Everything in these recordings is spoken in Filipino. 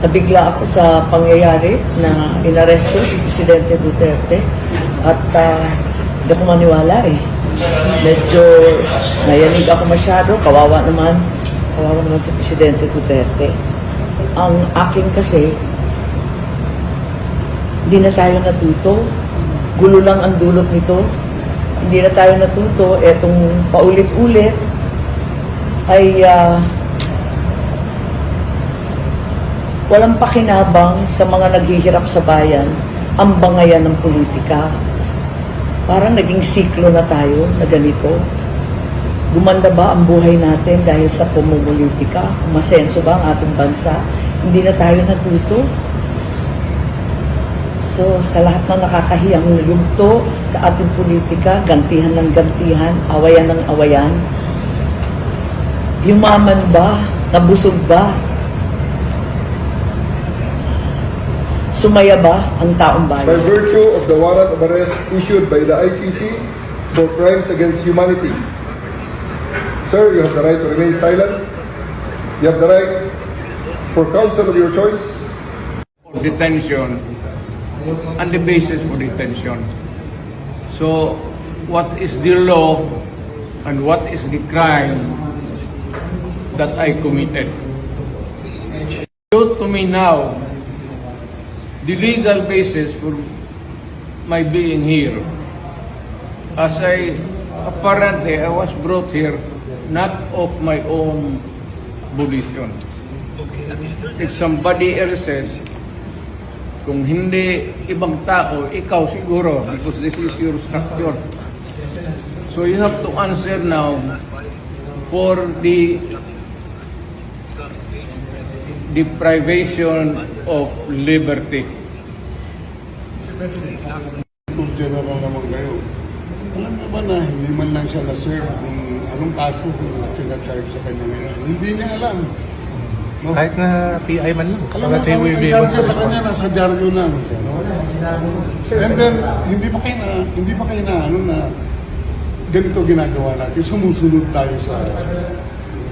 Nabigla ako sa pangyayari na inaresto si Presidente Duterte at ah, hindi ako maniwala eh. Medyo nayanig ako masyado, kawawa naman, kawawa naman si Presidente Duterte. Ang akin kasi, hindi na tayo natuto. Gulo lang ang dulot nito. Hindi na tayo natuto. Etong paulit-ulit ay ah, walang pakinabang sa mga naghihirap sa bayan ang bangayan ng politika. Parang naging siklo na tayo na ganito. Gumanda ba ang buhay natin dahil sa pumumulitika? Umasenso ba ang ating bansa? Hindi na tayo natuto. So, sa lahat ng nakakahiyang yugto sa ating politika, gantihan ng gantihan, awayan ng awayan, yumaman ba? Nabusog ba? Sumaya ba ang taong by bayan? virtue of the warrant of arrest issued by the ICC for crimes against humanity. Sir, you have the right to remain silent. You have the right for counsel of your choice. for detention and the basis for detention. So, what is the law and what is the crime that I committed? Show to me now the legal basis for my being here. As I apparently I was brought here not of my own volition. If somebody else says, kung hindi ibang tao, ikaw siguro, because this is your structure. So you have to answer now for the deprivation of liberty. Attorney General naman kayo. Alam mo ba na hindi man lang siya na-serve kung anong kaso kung sinacharge sa kanya ngayon? Hindi niya alam. No? Kahit na PI man lang. Alam mo, kami ang charge sa kanya nasa dyaryo lang. And then, hindi pa kayo na, hindi pa kayo na, ano na, ganito ginagawa natin. Sumusunod tayo sa,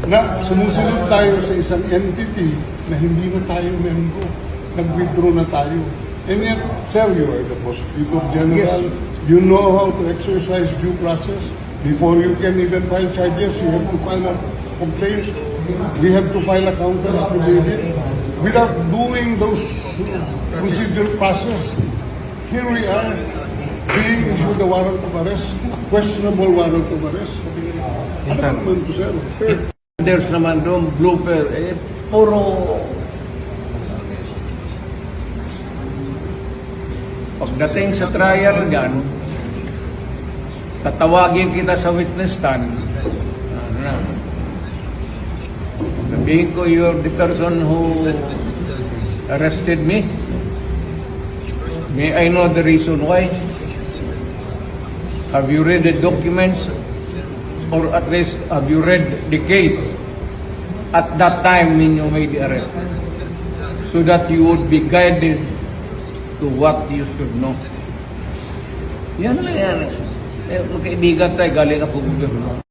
na, sumusunod tayo sa isang entity na hindi na tayo member. Nag-withdraw na tayo. And yet, sir, you are the prosecutor general. Yes. You know how to exercise due process. Before you can even file charges, you have to file a complaint. We have to file a counter affidavit. Without doing those procedural process, here we are being issued a warrant of arrest, questionable warrant of arrest. Ano naman to, sir? Sir, There's naman doon blooper, eh, puro Pagdating sa trial gan, tatawagin kita sa witness stand. Ano? Sabihin ko, you're the person who arrested me. May I know the reason why? Have you read the documents? Or at least, have you read the case at that time when you made the arrest? So that you would be guided to what you should know. Yan lang yan. Eh, kaibigan tayo, galing ako gobyerno.